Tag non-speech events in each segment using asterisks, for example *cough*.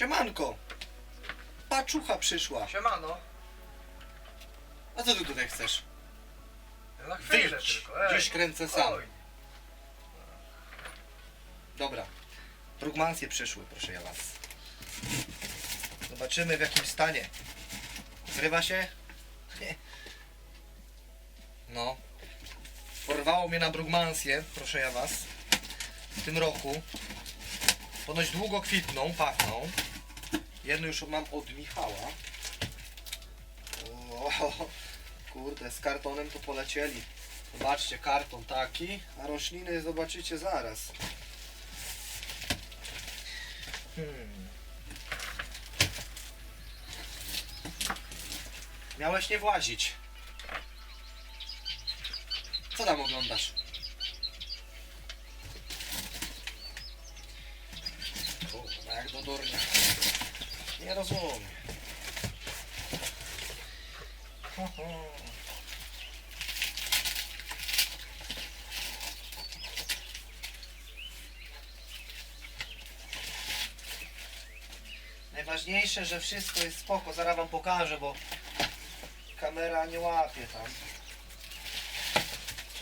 Siemanko! Paczucha przyszła. Siemano. A co ty tutaj chcesz? Na chwilę Wyjdź! tylko. Ej. Dziś kręcę sam. Oj. Dobra. Brugmansje przyszły, proszę ja was. Zobaczymy w jakim stanie. Zrywa się? *laughs* No. Porwało mnie na Brugmansję, proszę ja was. W tym roku. Ponoć długo kwitną, pachną. Jedno już mam od Michała. O, kurde, z kartonem to polecieli. Zobaczcie, karton taki, a rośliny zobaczycie zaraz. Hmm. Miałeś nie włazić. Co tam oglądasz? Jak do durnia. Nie rozumiem. *laughs* Najważniejsze, że wszystko jest spoko. Zaraz wam pokażę, bo kamera nie łapie tam.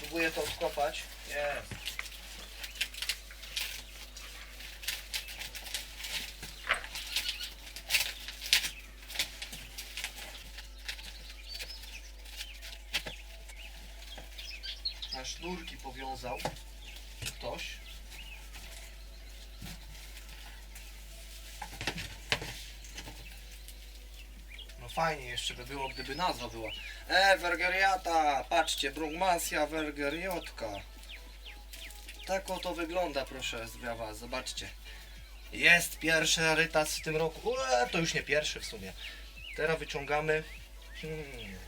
Próbuję to odkopać. Jest. Na sznurki powiązał ktoś. No fajnie jeszcze by było, gdyby nazwa była. E, Wergeriata! Patrzcie, Brugmasja Wergeriotka. Tak oto wygląda, proszę was, zobaczcie. Jest pierwszy rarytas w tym roku. Ue, to już nie pierwszy w sumie. Teraz wyciągamy. Hmm.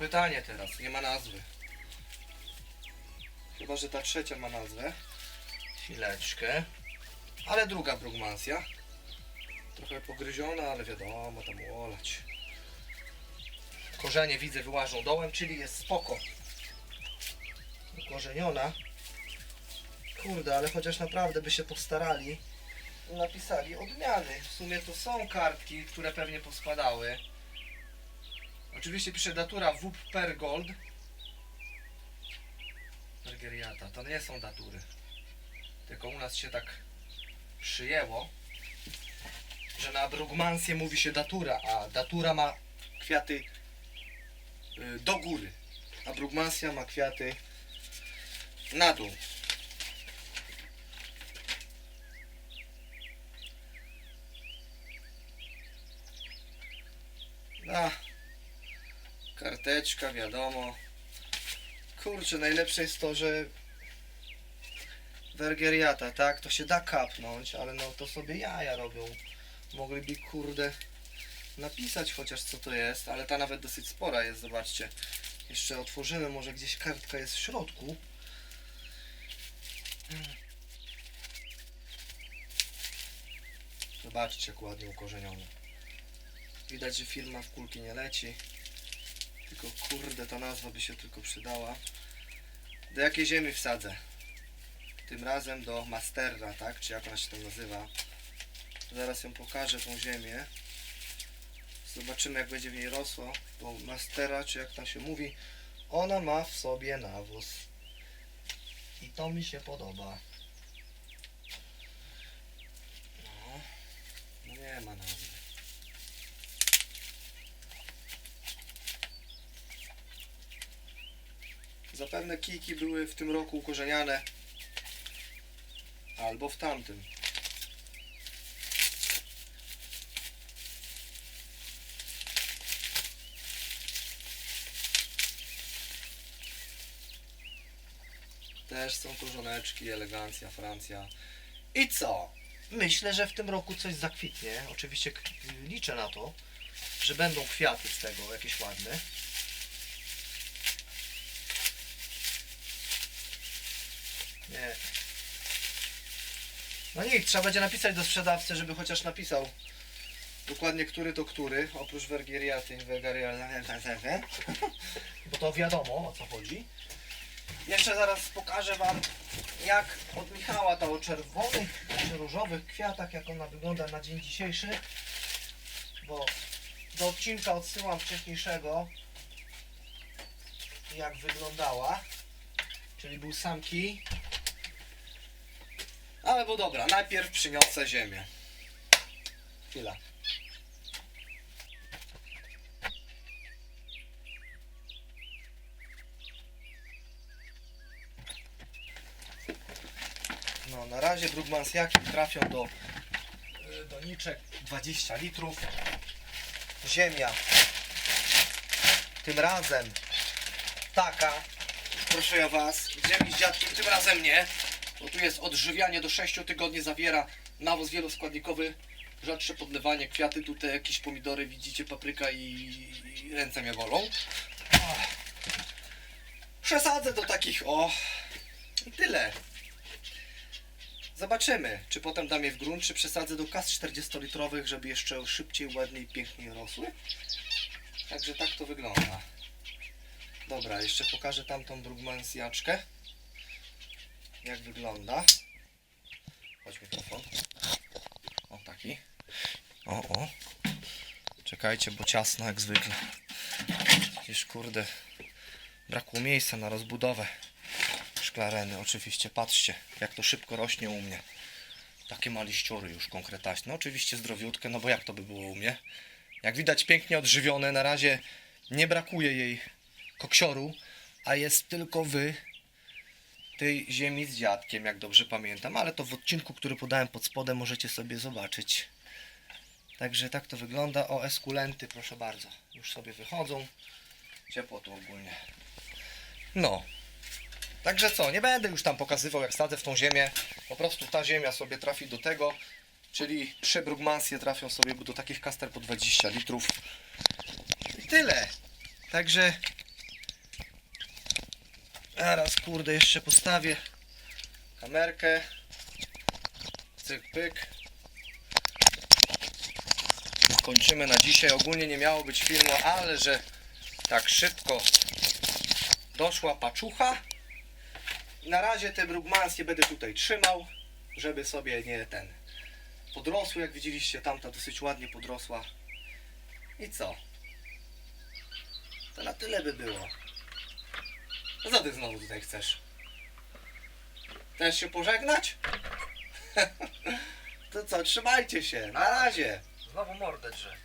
Pytanie teraz, nie ma nazwy. Chyba, że ta trzecia ma nazwę. Chwileczkę. Ale druga brugmansja. Trochę pogryziona, ale wiadomo, tam olać. Korzenie widzę wyłażą dołem, czyli jest spoko. Ukorzeniona. Kurde, ale chociaż naprawdę by się postarali. Napisali odmiany. W sumie to są kartki, które pewnie pospadały. Oczywiście pisze datura WUP per gold. Bergeriata, to nie są datury. Tylko u nas się tak przyjęło, że na brugmansję mówi się datura, a datura ma kwiaty y, do góry, a brugmansja ma kwiaty na dół. A, karteczka, wiadomo. Kurczę, najlepsze jest to, że Wergeriata, tak? To się da kapnąć, ale no to sobie jaja robią. Mogliby, kurde, napisać chociaż co to jest, ale ta nawet dosyć spora jest, zobaczcie. Jeszcze otworzymy, może gdzieś kartka jest w środku. Zobaczcie, jak ładnie ukorzenione. Widać, że firma w kulki nie leci. Tylko kurde, ta nazwa by się tylko przydała. Do jakiej ziemi wsadzę? Tym razem do Masterra, tak? Czy jak ona się tam nazywa. Zaraz ją pokażę, tą ziemię. Zobaczymy jak będzie w niej rosło. Bo Mastera, czy jak tam się mówi, ona ma w sobie nawóz. I to mi się podoba. No, no nie ma nazwy. Zapewne kijki były w tym roku ukorzeniane. Albo w tamtym. Też są korzoneczki, elegancja, Francja. I co? Myślę, że w tym roku coś zakwitnie. Oczywiście liczę na to, że będą kwiaty z tego jakieś ładne. No nic, trzeba będzie napisać do sprzedawcy, żeby chociaż napisał dokładnie który to który, oprócz Wergeriaty, Wergeriaty, bo to wiadomo o co chodzi. Jeszcze zaraz pokażę Wam, jak od Michała to o czerwonych czy różowych kwiatach, jak ona wygląda na dzień dzisiejszy. Bo do odcinka odsyłam wcześniejszego, jak wyglądała. Czyli był sam kij. Ale bo dobra, najpierw przyniosę ziemię. Chwila. No, na razie brugmansjaki trafią do y, doniczek 20 litrów. Ziemia. Tym razem taka. Proszę ja was, ziemi z dziadkiem, tym razem nie. Bo tu jest odżywianie do 6 tygodni, zawiera nawóz wieloskładnikowy, rzadsze podlewanie, kwiaty, tutaj jakieś pomidory, widzicie, papryka i, i ręce mnie bolą. Przesadzę do takich, o, i tyle. Zobaczymy, czy potem dam je w grunt, czy przesadzę do kas 40-litrowych, żeby jeszcze szybciej, ładniej, piękniej rosły. Także tak to wygląda. Dobra, jeszcze pokażę tamtą brugmansjaczkę. Jak wygląda. Chodź mikrofon. O taki. O, o. Czekajcie, bo ciasno jak zwykle. Przecież kurde, brakło miejsca na rozbudowę szklareny. Oczywiście, patrzcie, jak to szybko rośnie u mnie. Takie ma liściory już konkretaśnie. No oczywiście zdrowiutkie, no bo jak to by było u mnie? Jak widać pięknie odżywione, na razie nie brakuje jej koksioru, a jest tylko w tej ziemi z dziadkiem, jak dobrze pamiętam, ale to w odcinku, który podałem pod spodem możecie sobie zobaczyć. Także tak to wygląda. O, eskulenty, proszę bardzo, już sobie wychodzą. Ciepło tu ogólnie. No, Także co, nie będę już tam pokazywał jak sadzę w tą ziemię. Po prostu ta ziemia sobie trafi do tego, czyli trzy brugmansje trafią sobie do takich kaster po 20 litrów. I tyle. Także zaraz kurde jeszcze postawię kamerkę. Cyk pyk. Kończymy na dzisiaj. Ogólnie nie miało być filmu, ale że tak szybko doszła paczucha. Na razie te brugmansje będę tutaj trzymał, żeby sobie nie ten podrosły, jak widzieliście, tamta dosyć ładnie podrosła. I co? To na tyle by było. A co ty znowu tutaj chcesz? Chcesz się pożegnać? *laughs* to co, trzymajcie się, na razie. Znowu mordę drze.